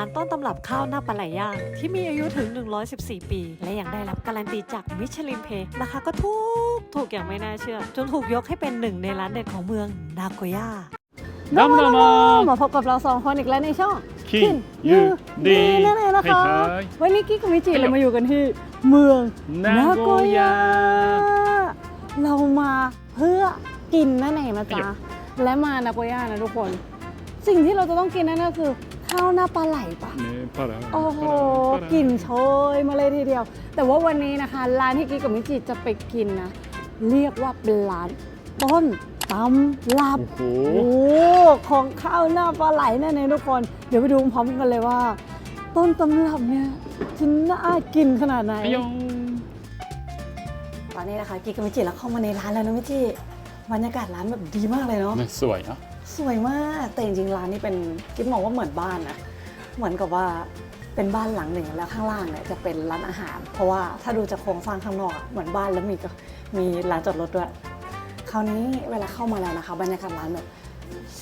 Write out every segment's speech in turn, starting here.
านต้นตำรับข้าวหน้าปลาไหลย่างที่มีอายุถึง 114 ปี และยังได้รับการันตีจากมิชลินเพย์ราคาก็ถูกถูกอย่างไม่น่าเชื่อ จนถูกยกให้เป็นหนึ่งในร้านเด็ดของเมืองนาโกย่าน้ำนมมาพบกับเราสองคนอีกแล้วในช่องคินยูดีนั่นเองนะคะวันนี้กิ๊กกับมิจิเรามาอยู่กันที่เมืองนาโกย่าเรามาเพื่อกินนั่นเองนะจ๊ะและมานาโกย่านะทุกคน สิ่งที่เราจะต้องกินนั่นก็คือ ข้าวหน้าปลาไหลปะปลาไหล.โอ้โห,กลิ่นโชยมาเลยทีเดียว แต่ว่าวันนี้นะคะ ร้านที่กิ๊กกับมิจิจะไปกินนะ เรียกว่าเป็นร้านต้นตำลับ โอ้โหของข้าวหน้าปลาไหลแน่เลยทุกคน เดี๋ยวไปดูพร้อมกันเลยว่า ต้นตำลับเนี่ยจะน่ากินขนาดไหน.ตอนนี้นะคะกิ๊กกับมิจิเราเข้ามาในร้านแล้วนะมิจิบรรยากาศร้านแบบดีมากเลยเนาะสวยเนาะ. สวยมาก แต่จริงๆร้านนี้เป็นกิ๊บมองว่าเหมือนบ้านนะเหมือนกับว่าเป็นบ้านหลังหนึ่งแล้วข้างล่างเนี่ยจะเป็นร้านอาหาร เพราะว่าถ้าดูจากโครงสร้างข้างนอกอะเหมือนบ้านแล้วมีก็มีร้านจอดรถด้วย คราวนี้เวลาเข้ามาแล้วนะคะ บรรยากาศร้านแบบ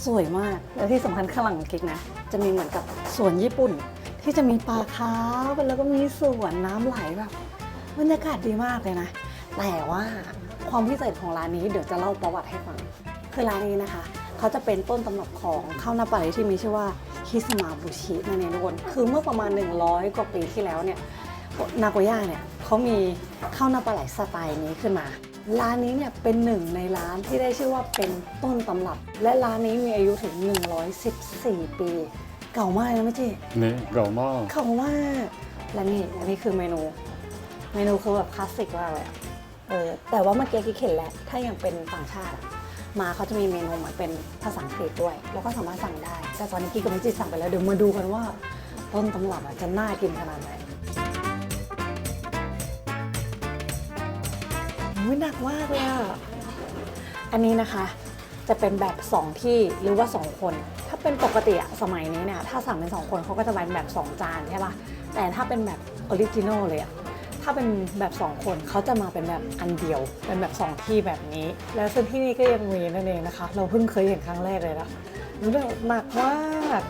สวยมาก และที่สำคัญข้างหลังของกิ๊กนะ จะมีเหมือนกับสวนญี่ปุ่น ที่จะมีปลาคาร์ฟแล้วก็มีสวนน้ำไหลแบบบรรยากาศดีมากเลยนะ แต่ว่าความพิเศษของร้านนี้เดี๋ยวจะเล่าประวัติให้ฟัง คือร้านนี้นะคะ เขาจะเป็นต้นตำรับของข้าวหน้าปลาที่มีชื่อว่าฮิสมาบุชินั่นเองทุกคนคือเมื่อประมาณ 100 กว่าปีที่แล้วเนี่ยนาโกย่าเนี่ยเขามีข้าวหน้าปลาไหลสไตล์นี้ขึ้นมา ร้านนี้เนี่ยเป็นหนึ่งในร้านที่ได้ชื่อว่าเป็นต้นตำรับ และร้านนี้มีอายุถึง 114 ปี เก่ามากเลยนะไม่จีนี่เก่ามากเก่ามากและนี่อันนี้คือเมนู เมนูคือแบบคลาสสิกมากเลยเออแต่ว่าเมื่อกี้คิดเห็นแล้วถ้ายังเป็นต่างชาติ มาเขาจะมีเมนูเหมือนเป็นภาษาอังกฤษด้วย แล้วก็สามารถสั่งได้ แต่ตอนนี้กิ๊กกับมิจิสั่งไปแล้วเดี๋ยวมาดูกันว่าต้นตำรับอะจะน่ากินขนาดไหนอุ๊ยหนักมากเลยอะอันนี้นะคะจะเป็นแบบ 2 ที่หรือว่า 2 คน ถ้าเป็นปกติอะสมัยนี้เนี่ยถ้าสั่งเป็น 2 คนเขาก็จะเป็นแบบ 2 จานใช่ป่ะแต่ถ้าเป็นแบบออริจินอลเลยอะ ถ้าเป็นแบบ2คนเขาจะมาเป็นแบบอันเดียว เป็นแบบ2ที่แบบนี้ แล้วซึ่งที่นี่ก็ยังมีนั่นเองนะคะ เราเพิ่งเคยเห็นครั้งแรกเลยนะรู้สึกหนักมาก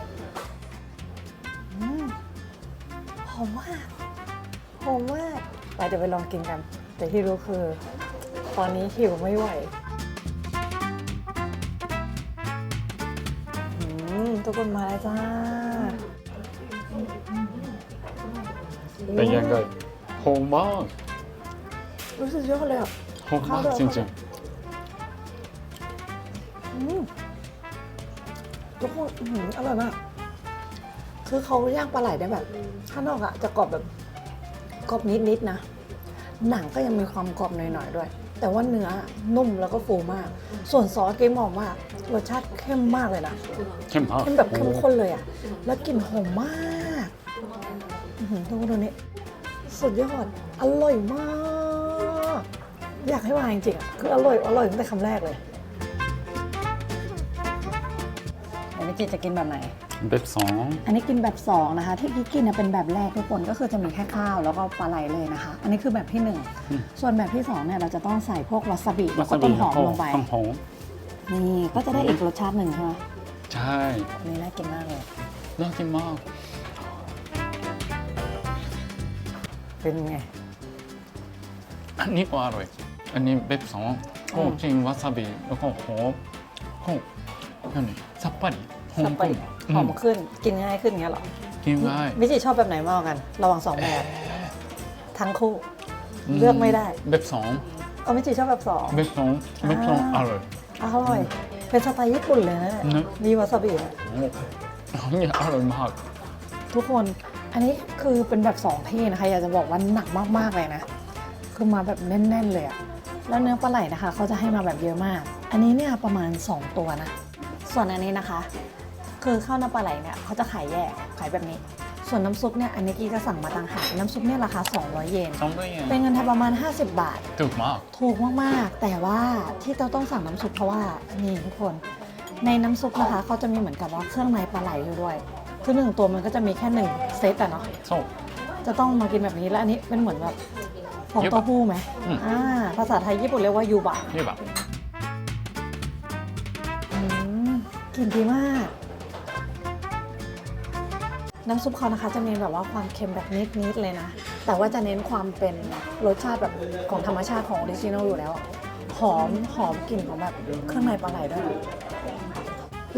หอมมากหอมมากไปเดี๋ยวไปลองกินกัน แต่ที่รู้คือ ตอนนี้หิวไม่ไหวทุกคนมาแล้วจ้าเป็นยังไง หอมมากรู้สึกยอดเลยอะหอมมากจริงอืมทุกคนอื้อหืออร่อยมาก คือเขาย่างปลาไหลได้แบบ ข้างนอกอะจะกรอบแบบกรอบนิดๆนะ หนังก็ยังมีความกรอบหน่อยๆด้วย แต่ว่าเนื้อนุ่มแล้วก็ฟูมาก ส่วนซอสเกมมองว่ารสชาติเข้มมากเลยนะ ๆเข้มมากเข้มแบบเข้มข้นเลยอะแล้วกลิ่นหอมมาก อื้อหือทุกคนดูนี่ สุดยอด อร่อยมาก อยากให้มาจริงๆอะคืออร่อย อร่อยตั้งแต่คำแรกเลยเดี๋ยวพี่จิจะกินแบบไหน แบบสองอันนี้กินแบบ 2 นะคะ ที่กิ๊กกินเนี่ยเป็นแบบแรกทุกคนก็คือจะมีแค่ข้าวแล้วก็ปลาไหลเลยนะคะ อันนี้คือแบบที่ 1 ส่วนแบบที่2เนี่ยเราจะต้องใส่พวกวาซาบิวาแล้วก็ซาต้บินหอมแล้วก็ลงไปความหอมนี่ก็จะได้อีกรสชาติหนึ่งใช่ไหมใช่อันนี้น่ากินมากเลยน่ากินมาก เป็นไง อันนี้ก็อร่อย อันนี้แบบสองก็จริงวาซาบิแล้วก็หอมก็นั่นนี่สับปะรดหอสัมบปะรกุ้ดงหอมขึ้น กินง่ายขึ้นอย่างเงี้ยเหรอ กินง่ายวิจิชอบแบบไหนมากกว่ากัน ระหว่างสองแบบ ทั้งคู่ เลือกไม่ได้ แบบสองเอาวิจิชอบแบบสองแบบสองแบบสองอร่อย อร่อย เป็นสไตล์ญี่ปุ่นเลยนะเนี่ยนะมีวาซาบิเนี่ยโอ้อันนี้อร่อยมาก ทุกคน อันนี้คือเป็นแบบสองที่นะคะ อยากจะบอกว่าหนักมากๆเลยนะ คือมาแบบแน่นๆเลยอะแล้วเนื้อปลาไหลนะคะเขาจะให้มาแบบเยอะมาก อันนี้เนี่ยประมาณ 2 ตัวนะ ส่วนอันนี้นะคะ คือข้าวหน้าปลาไหลเนี่ยเขาจะขายแยกขายแบบนี้ ส่วนน้ำซุปเนี่ยอันนี้กี้ก็สั่งมาต่างหากน้ำซุปเนี่ยราคา 200 เยน สองด้วยเป็นเงินไทยประมาณ 50 บาท ถูกมาก ถูกมากๆ แต่ว่าที่เราต้องสั่งน้ำซุปเพราะว่านี่ทุกคน ในน้ำซุปนะคะเขาจะมีเหมือนกับว่าเครื่องในปลาไหลอยู่ด้วย คือหนึ่งตัวมันก็จะมีแค่หนึ่งเซตอะเนาะそうจะต้องมากินแบบนี้แล้วอันนี้เป็นเหมือนแบบฟองยูบะเต้าหู้ไหมอืม อ่าภาษาไทยญี่ปุ่นเรียกว่ายูบะนี่แบบอืมกลิ่นดีมาก น้ำซุปเขานะคะจะมีแบบว่าความเค็มแบบนิดๆเลยนะ แต่ว่าจะเน้นความเป็นรสชาติแบบของธรรมชาติของออริจินอลอยู่แล้วอะหอมหอมกลิ่นของแบบเครื่องในปลาไหลด้วย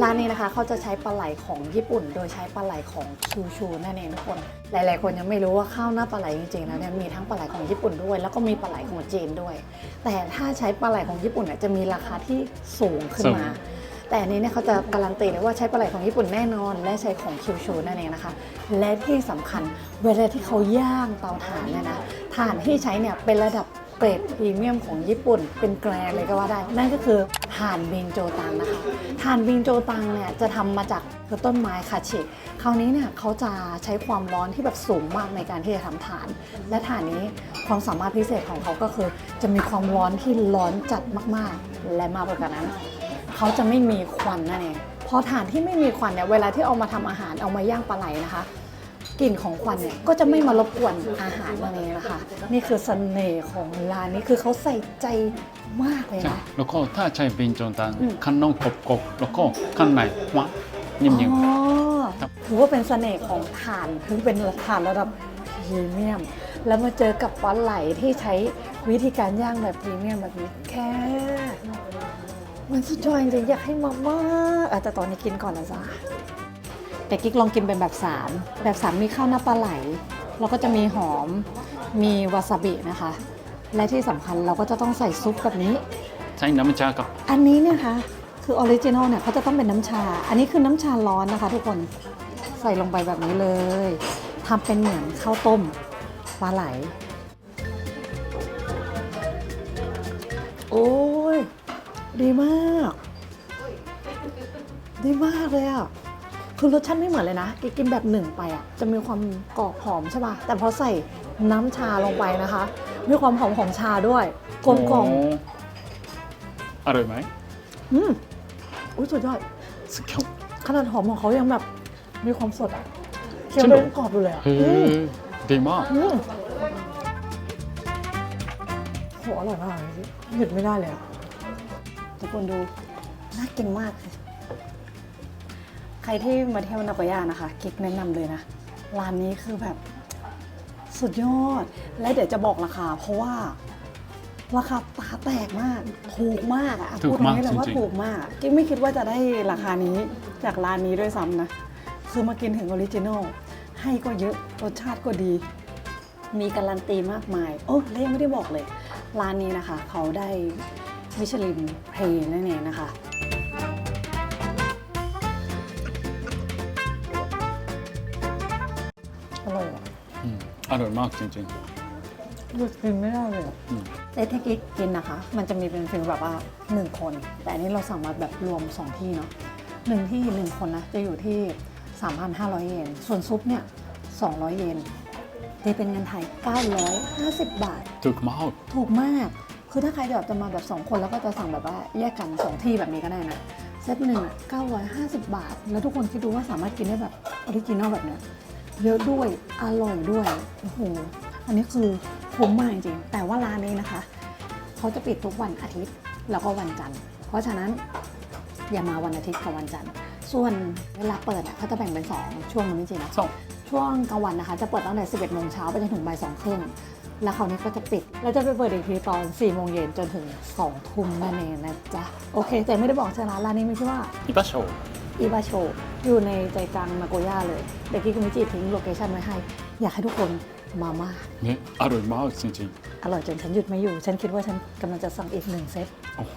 ร้านนี้นะคะเขาจะใช้ปลาไหลของญี่ปุ่น โดยใช้ปลาไหลของชูชูนั่นเองทุกคน หลาย ๆ คนยังไม่รู้ว่าข้าวหน้าปลาไหลจริงๆแล้วเนี่ยมีทั้งปลาไหลของญี่ปุ่นด้วย แล้วก็มีปลาไหลของจีนด้วย แต่ถ้าใช้ปลาไหลของญี่ปุ่นเนี่ยจะมีราคาที่สูงขึ้นมา แต่อันนี้เนี่ยเขาจะการันตีเลยว่าใช้ปลาไหลของญี่ปุ่นแน่นอน และใช้ของคิวชูนั่นเองนะคะ และที่สำคัญเวลาที่เขาย่างเตาถ่านเนี่ยนะถ่านที่ใช้เนี่ยเป็นระดับ เกรดพรีเมียมของญี่ปุ่น เป็นแกรนเลยก็ว่าได้ นั่นก็คือถ่านบิงโจตังนะคะถ่านบิงโจตังเนี่ยจะทำมาจากคือต้นไม้คาชิคราวนี้เนี่ยเขาจะใช้ความร้อนที่แบบสูงมากในการที่จะทำถ่าน และถ่านนี้ความสามารถพิเศษของเขาก็คือ จะมีความร้อนที่ร้อนจัดมากๆ และมากไปกว่านั้นเขาจะไม่มีควันนั่นเองพอถ่านที่ไม่มีควันเนี่ยเวลาที่เอามาทำอาหารเอามาย่างปลาไหลนะคะ กลิ่นของควันเนี่ยก็จะไม่มารบกวนอาหารนั่นเองนะคะ นี่คือเสน่ห์ของร้านนี้คือเขาใส่ใจมากเลยใช่นะ แล้วก็ถ้าใช้บินจนตังอืมข้างนอกกรอบๆแล้วก็ข้างในหวานนิ่มอ๋อครับถือว่าเป็นเสน่ห์ของถ่านถึงเป็นถ่านระดับพรีเมียม แล้วมาเจอกับปลาไหลที่ใช้วิธีการย่างแบบพรีเมียมแบบนี้แค่มันสุดยอดจริงๆอยากให้มามากอะแต่ตอนนี้กินก่อนนะจ๊ะ แต่กิ๊กลองกินเป็นแบบสามแบบสามมีข้าวหน้าปลาไหลแล้วก็จะมีหอม มีวาซาบินะคะ และที่สำคัญเราก็จะต้องใส่ซุปแบบนี้ๆใช้น้ำชากับ อันนี้เนี่ยคะคือออริจินอลเนี่ยเขาจะต้องเป็นน้ำชา อันนี้คือน้ำชาร้อนนะคะ ทุกคน ใส่ลงไปแบบนี้เลยทำเป็นเหมือนข้าวต้มปลาไหล โอ้ย ดีมาก ดีมากเลยอะ คือรสชาติไม่เหมือนเลยนะกินกินแบบหนึ่งไปอะจะมีความกรอบหอมใช่ป่ะแต่พอใส่น้ำชาลงไปนะคะ มีความหอมของชาด้วยกลมกล่อมโอร่อยไหมอืมอุ้ยสุดยอดสุดยอดขนาดหอมของเขายังแบบมีความสดอะเคี้ยวจริงไปเหรอกรอบอยู่เลยอะเฮ้อืมยดีมากอืมโหอร่อยมากเลยหยุดไม่ได้เลยอะทุกคนดูน่ากินมากเลยใค รที่มาเที่ยวนาโกย่านะคะกิ๊กแนะนำเลยนะร้านนี้คือแบบสุดยอด และเดี๋ยวจะบอกราคา เพราะว่าราคาตาแตกมาก ถูกมากอะถูพูดกตรมางกนี้เลยว่าจริงๆ ถูกมาก กิ๊กไม่คิดว่าจะได้ราคานี้จากร้านนี้ด้วยซ้ำนะ คือมากินถึงออริจินอล ให้ก็เยอะ รสชาติก็ดี มีการันตีมากมาย โอ้แล้วยังไม่ได้บอกเลย ร้านนี้นะคะ เขาได้มิชลินเพลนั่นเองนะคะ อืมอร่อยมากจริง หยุดกินไม่ได้เลยอะอืมแต่ถ้ากิ๊กกินนะคะ มันจะมีเป็นฟิลแบบว่า1คน แต่อันนี้เราสั่งมาแบบรวม2ที่เนาะหนึ่งที่1คนนะจะอยู่ที่ 3,500 เยน ส่วนซุปเนี่ย 200 เยนตีเป็นเงินไทย 950 บาท ๆถูกมากถูกมาก คือถ้าใครแบบจะมาแบบ 2 คนแล้วก็จะสั่งแบบว่าแยกกัน 2 ที่แบบนี้ก็ได้นะ เซตหนึ่งอะ950 บาท แล้วทุกคนคิดดูว่าสามารถกินได้แบบออริจินอลแบบเนี้ย เยอะด้วย อร่อยด้วย โอ้โห อันนี้คือคุ้มมากจริงๆแต่ว่าร้านนี้นะคะ เขาจะปิดทุกวันอาทิตย์แล้วก็วันจันทร์ เพราะฉะนั้นอย่ามาวันอาทิตย์กับวันจันทร์ ส่วนเวลาเปิดอะเขาจะแบ่งเป็น 2 ช่วงนะจริงๆนะสองช่วงกลางวันนะคะ จะเปิดตั้งแต่ 11โมงเช้าไปจนถึงบ่ายสองครึ่งแล้วคราวนี้ก็จะปิด แล้วจะไปเปิดอีกทีตอน4โมงเย็นจนถึง2ทุ่มนั่นเองนะจ๊ะ โอเค แต่ไม่ได้บอกชื่อร้านร้านนี้มีชื่อว่าอิบาโช อีบาโชอยู่ในใจกลางนาโกย่าเลยเด็กกี้กุมิจิทิ้งโลเคชันไว้ให้ อยากให้ทุกคนมามากเนี่ยอร่อยมากจริงอร่อยจนฉันหยุดไม่อยู่ ฉันคิดว่าฉันกำลังจะสั่งอีกหนึ่งเซตๆโอ้โห